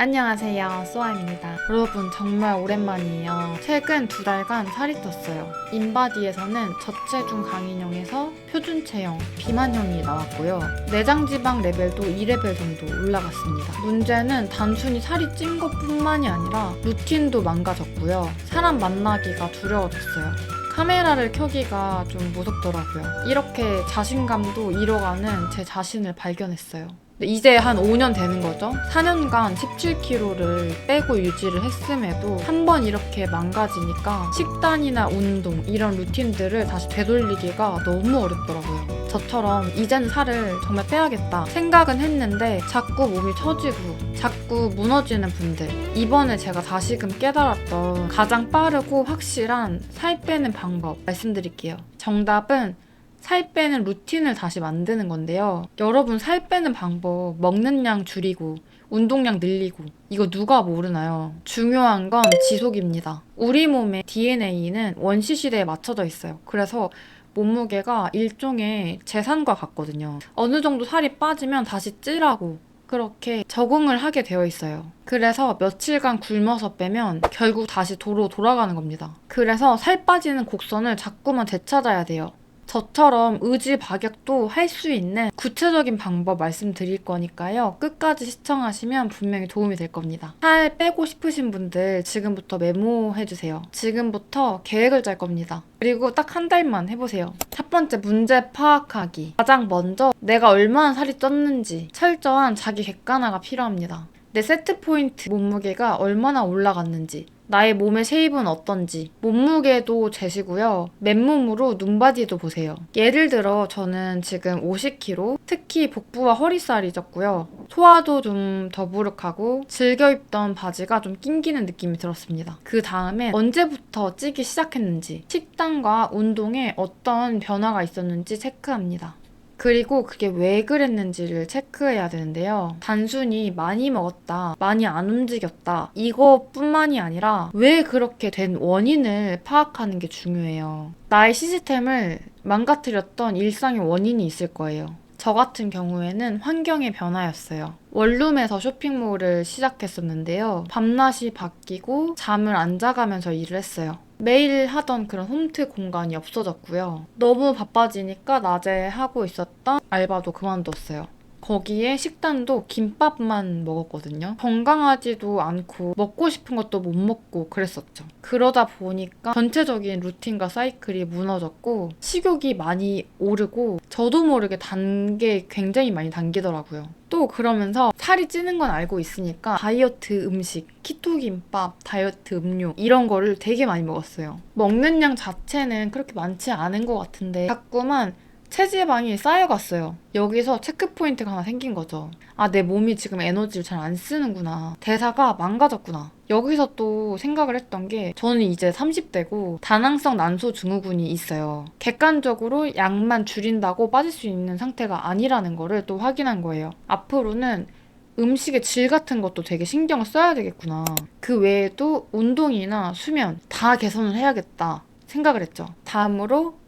안녕하세요. 소아입니다. 여러분, 정말 오랜만이에요. 최근 두 달간 살이 쪘어요. 인바디에서는 저체중 강인형에서 표준 체형, 비만형이 나왔고요. 내장 지방 레벨도 2레벨 정도 올라갔습니다. 문제는 단순히 살이 찐 것 뿐만이 아니라 루틴도 망가졌고요. 사람 만나기가 두려워졌어요. 카메라를 켜기가 좀 무섭더라고요. 이렇게 자신감도 잃어가는 제 자신을 발견했어요. 이제 한 5년 되는 거죠. 4년간 17kg를 빼고 유지를 했음에도 한 번 이렇게 망가지니까 식단이나 운동 이런 루틴들을 다시 되돌리기가 너무 어렵더라고요. 저처럼 이젠 살을 정말 빼야겠다 생각은 했는데 자꾸 몸이 처지고 자꾸 무너지는 분들 이번에 제가 다시금 깨달았던 가장 빠르고 확실한 살 빼는 방법 말씀드릴게요. 정답은 살 빼는 루틴을 다시 만드는 건데요. 여러분 살 빼는 방법 먹는 양 줄이고 운동량 늘리고 이거 누가 모르나요? 중요한 건 지속입니다. 우리 몸의 DNA는 원시 시대에 맞춰져 있어요. 그래서 몸무게가 일종의 재산과 같거든요. 어느 정도 살이 빠지면 다시 찌라고 그렇게 적응을 하게 되어 있어요. 그래서 며칠간 굶어서 빼면 결국 다시 도로 돌아가는 겁니다. 그래서 살 빠지는 곡선을 자꾸만 되찾아야 돼요. 저처럼 의지 박약도 할 수 있는 구체적인 방법 말씀드릴 거니까요. 끝까지 시청하시면 분명히 도움이 될 겁니다. 살 빼고 싶으신 분들 지금부터 메모해주세요. 지금부터 계획을 짤 겁니다. 그리고 딱 한 달만 해보세요. 첫 번째 문제 파악하기. 가장 먼저 내가 얼마나 살이 쪘는지 철저한 자기 객관화가 필요합니다. 내 세트 포인트 몸무게가 얼마나 올라갔는지 나의 몸의 쉐입은 어떤지 몸무게도 재시고요. 맨몸으로 눈바디도 보세요. 예를 들어 저는 지금 50kg, 특히 복부와 허리살이 쪘고요. 소화도 좀 더부룩하고 즐겨 입던 바지가 좀 낑기는 느낌이 들었습니다. 그 다음에 언제부터 찌기 시작했는지 식단과 운동에 어떤 변화가 있었는지 체크합니다. 그리고 그게 왜 그랬는지를 체크해야 되는데요. 단순히 많이 먹었다, 많이 안 움직였다, 이것뿐만이 아니라 왜 그렇게 된 원인을 파악하는 게 중요해요. 나의 시스템을 망가뜨렸던 일상의 원인이 있을 거예요. 저 같은 경우에는 환경의 변화였어요. 원룸에서 쇼핑몰을 시작했었는데요. 밤낮이 바뀌고 잠을 안 자가면서 일을 했어요. 매일 하던 그런 홈트 공간이 없어졌고요. 너무 바빠지니까 낮에 하고 있었던 알바도 그만뒀어요. 거기에 식단도 김밥만 먹었거든요. 건강하지도 않고 먹고 싶은 것도 못 먹고 그랬었죠. 그러다 보니까 전체적인 루틴과 사이클이 무너졌고 식욕이 많이 오르고 저도 모르게 단 게 굉장히 많이 당기더라고요. 또 그러면서 살이 찌는 건 알고 있으니까 다이어트 음식, 키토 김밥, 다이어트 음료 이런 거를 되게 많이 먹었어요. 먹는 양 자체는 그렇게 많지 않은 것 같은데 자꾸만 체지방이 쌓여갔어요. 여기서 체크 포인트가 하나 생긴 거죠. 아, 내 몸이 지금 에너지를 잘 안 쓰는구나. 대사가 망가졌구나. 여기서 또 생각을 했던 게 저는 이제 30대고 다낭성 난소 증후군이 있어요. 객관적으로 양만 줄인다고 빠질 수 있는 상태가 아니라는 거를 또 확인한 거예요. 앞으로는 음식의 질 같은 것도 되게 신경을 써야 되겠구나. 그 외에도 운동이나 수면 다 개선을 해야겠다 생각을 했죠. 다음으로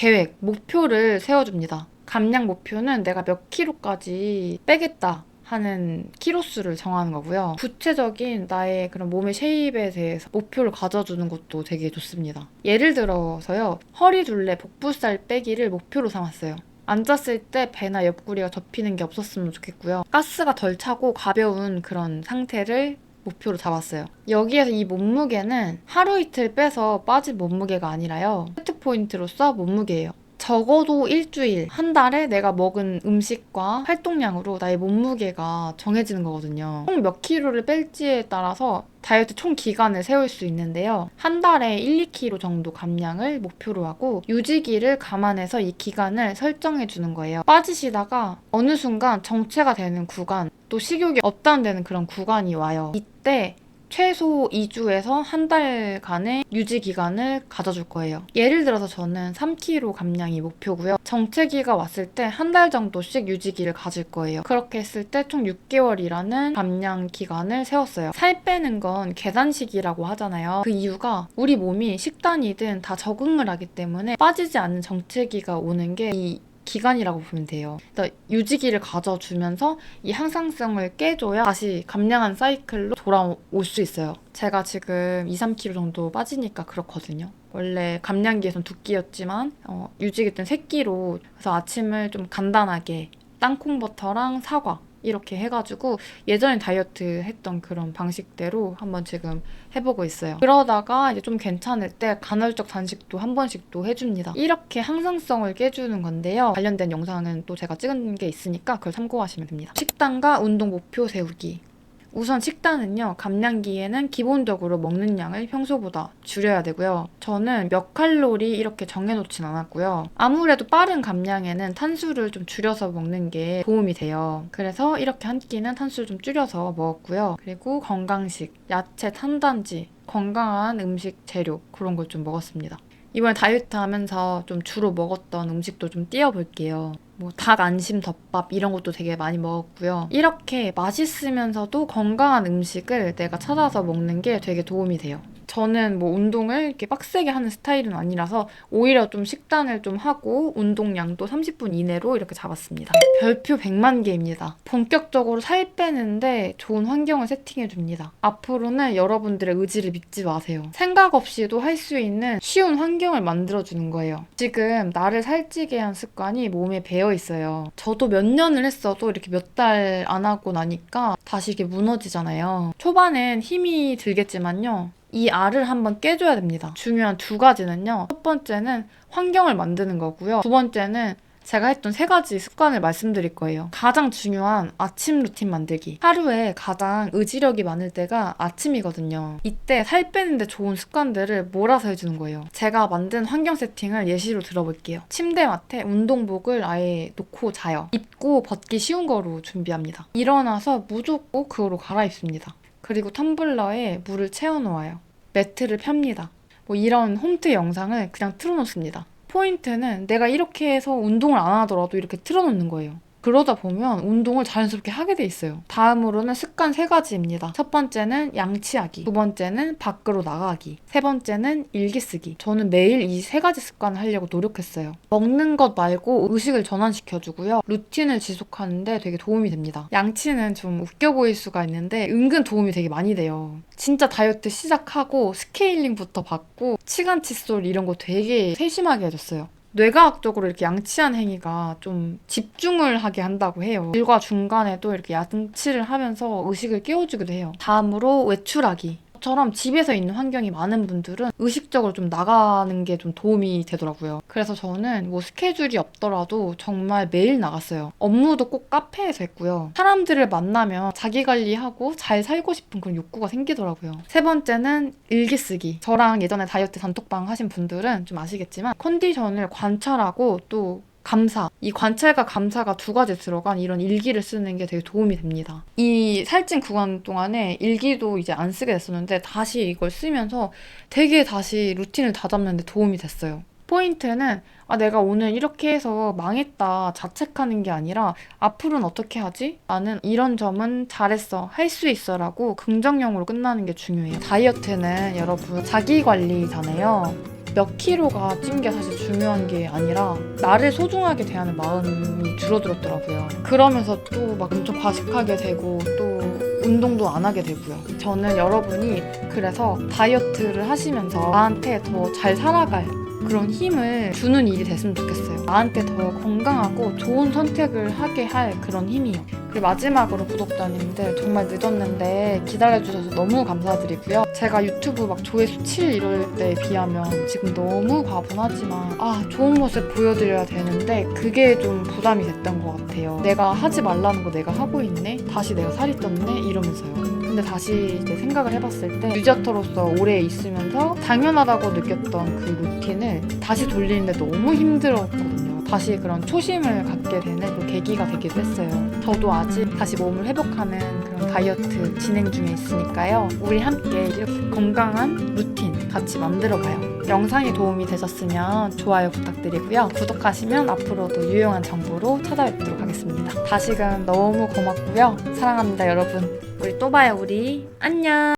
계획, 목표를 세워줍니다. 감량 목표는 내가 몇 킬로까지 빼겠다. 하는 키로수를 정하는 거고요. 구체적인 나의 그런 몸의 쉐입에 대해서 목표를 가져주는 것도 되게 좋습니다. 예를 들어서요. 허리 둘레 복부살 빼기를 목표로 삼았어요. 앉았을 때 배나 옆구리가 접히는 게 없었으면 좋겠고요. 가스가 덜 차고 가벼운 그런 상태를 목표로 잡았어요. 여기에서 이 몸무게는 하루 이틀 빼서 빠진 몸무게가 아니라요. 세트 포인트로서 몸무게예요. 적어도 일주일, 한 달에 내가 먹은 음식과 활동량으로 나의 몸무게가 정해지는 거거든요. 총 몇 킬로를 뺄지에 따라서 다이어트 총 기간을 세울 수 있는데요. 한 달에 1, 2kg 정도 감량을 목표로 하고 유지기를 감안해서 이 기간을 설정해 주는 거예요. 빠지시다가 어느 순간 정체가 되는 구간, 또 식욕이 업다운되는 그런 구간이 와요. 이때 최소 2주에서 한 달간의 유지 기간을 가져줄 거예요. 예를 들어서 저는 3kg 감량이 목표고요. 정체기가 왔을 때 한 달 정도씩 유지기를 가질 거예요. 그렇게 했을 때 총 6개월이라는 감량 기간을 세웠어요. 살 빼는 건 계단식이라고 하잖아요. 그 이유가 우리 몸이 식단이든 다 적응을 하기 때문에 빠지지 않는 정체기가 오는 게 이 기간이라고 보면 돼요. 그래서 유지기를 가져주면서 이 항상성을 깨줘야 다시 감량한 사이클로 돌아올 수 있어요. 제가 지금 2, 3kg 정도 빠지니까 그렇거든요. 원래 감량기에선 두 끼였지만 어, 유지기 때는 세 끼로 그래서 아침을 좀 간단하게 땅콩버터랑 사과 이렇게 해가지고 예전에 다이어트 했던 그런 방식대로 한번 지금 해보고 있어요. 그러다가 이제 좀 괜찮을 때 간헐적 단식도 한 번씩 또 해줍니다. 이렇게 항상성을 깨주는 건데요. 관련된 영상은 또 제가 찍은 게 있으니까 그걸 참고하시면 됩니다. 식단과 운동 목표 세우기. 우선 식단은요, 감량기에는 기본적으로 먹는 양을 평소보다 줄여야 되고요. 저는 몇 칼로리 이렇게 정해놓진 않았고요. 아무래도 빠른 감량에는 탄수를 좀 줄여서 먹는 게 도움이 돼요. 그래서 이렇게 한 끼는 탄수를 좀 줄여서 먹었고요. 그리고 건강식, 야채, 탄단지, 건강한 음식 재료 그런 걸 좀 먹었습니다. 이번에 다이어트 하면서 좀 주로 먹었던 음식도 좀 띄워볼게요. 뭐 닭 안심 덮밥 이런 것도 되게 많이 먹었고요. 이렇게 맛있으면서도 건강한 음식을 내가 찾아서 먹는 게 되게 도움이 돼요. 저는 뭐 운동을 이렇게 빡세게 하는 스타일은 아니라서 오히려 좀 식단을 좀 하고 운동량도 30분 이내로 이렇게 잡았습니다. 별표 100만 개입니다. 본격적으로 살 빼는데 좋은 환경을 세팅해 줍니다. 앞으로는 여러분들의 의지를 믿지 마세요. 생각 없이도 할 수 있는 쉬운 환경을 만들어 주는 거예요. 지금 나를 살찌게 한 습관이 몸에 배어 있어요. 저도 몇 년을 했어도 이렇게 몇 달 안 하고 나니까 다시 이렇게 무너지잖아요. 초반엔 힘이 들겠지만요. 이 알을 한번 깨줘야 됩니다. 중요한 두 가지는요. 첫 번째는 환경을 만드는 거고요. 두 번째는 제가 했던 세 가지 습관을 말씀드릴 거예요. 가장 중요한 아침 루틴 만들기. 하루에 가장 의지력이 많을 때가 아침이거든요. 이때 살 빼는데 좋은 습관들을 몰아서 해주는 거예요. 제가 만든 환경 세팅을 예시로 들어볼게요. 침대 맡에 운동복을 아예 놓고 자요. 입고 벗기 쉬운 거로 준비합니다. 일어나서 무조건 그거로 갈아입습니다. 그리고 텀블러에 물을 채워놓아요. 매트를 펴니다. 뭐 이런 홈트 영상을 그냥 틀어놓습니다. 포인트는 내가 이렇게 해서 운동을 안 하더라도 이렇게 틀어놓는 거예요. 그러다 보면 운동을 자연스럽게 하게 돼 있어요. 다음으로는 습관 세 가지입니다. 첫 번째는 양치하기. 두 번째는 밖으로 나가기. 세 번째는 일기 쓰기. 저는 매일 이 세 가지 습관을 하려고 노력했어요. 먹는 것 말고 의식을 전환시켜주고요. 루틴을 지속하는데 되게 도움이 됩니다. 양치는 좀 웃겨 보일 수가 있는데 은근 도움이 되게 많이 돼요. 진짜 다이어트 시작하고 스케일링부터 받고 치간 칫솔 이런 거 되게 세심하게 해줬어요. 뇌과학적으로 이렇게 양치한 행위가 좀 집중을 하게 한다고 해요. 일과 중간에도 이렇게 양치를 하면서 의식을 깨워주기도 해요. 다음으로 외출하기. 처럼 집에서 있는 환경이 많은 분들은 의식적으로 좀 나가는 게 좀 도움이 되더라고요. 그래서 저는 뭐 스케줄이 없더라도 정말 매일 나갔어요. 업무도 꼭 카페에서 했고요. 사람들을 만나면 자기 관리하고 잘 살고 싶은 그런 욕구가 생기더라고요. 세 번째는 일기 쓰기. 저랑 예전에 다이어트 단톡방 하신 분들은 좀 아시겠지만 컨디션을 관찰하고 또 감사. 이 관찰과 감사가 두 가지 들어간 이런 일기를 쓰는 게 되게 도움이 됩니다. 이 살찐 구간 동안에 일기도 이제 안 쓰게 됐었는데 다시 이걸 쓰면서 되게 다시 루틴을 다잡는데 도움이 됐어요. 포인트는 아, 내가 오늘 이렇게 해서 망했다 자책하는 게 아니라 앞으로는 어떻게 하지? 나는 이런 점은 잘했어 할 수 있어 라고 긍정형으로 끝나는 게 중요해요. 다이어트는 여러분 자기 관리잖아요. 몇 킬로가 찐 게 사실 중요한 게 아니라 나를 소중하게 대하는 마음이 줄어들었더라고요. 그러면서 또 막 엄청 과식하게 되고 또 운동도 안 하게 되고요. 저는 여러분이 그래서 다이어트를 하시면서 나한테 더 잘 살아갈 그런 힘을 주는 일이 됐으면 좋겠어요. 나한테 더 건강하고 좋은 선택을 하게 할 그런 힘이요. 그리고 마지막으로 구독자님들 정말 늦었는데 기다려주셔서 너무 감사드리고요. 제가 유튜브 막 조회수 7 이럴 때 비하면 지금 너무 과분하지만 아 좋은 모습 보여드려야 되는데 그게 좀 부담이 됐던 것 같아요. 내가 하지 말라는 거 내가 하고 있네? 다시 내가 살이 쪘네? 이러면서요. 근데 다시 이제 생각을 해봤을 때 유저터로서 오래 있으면서 당연하다고 느꼈던 그 루틴을 다시 돌리는데 너무 힘들었거든요. 다시 그런 초심을 갖게 되는 그 계기가 되기도 했어요. 저도 아직 다시 몸을 회복하는 그런 다이어트 진행 중에 있으니까요. 우리 함께 이렇게 건강한 루틴 같이 만들어 봐요. 영상이 도움이 되셨으면 좋아요 부탁드리고요. 구독하시면 앞으로도 유용한 정보로 찾아뵙도록 하겠습니다. 다시금 너무 고맙고요. 사랑합니다, 여러분. 우리 또 봐요, 우리. 안녕!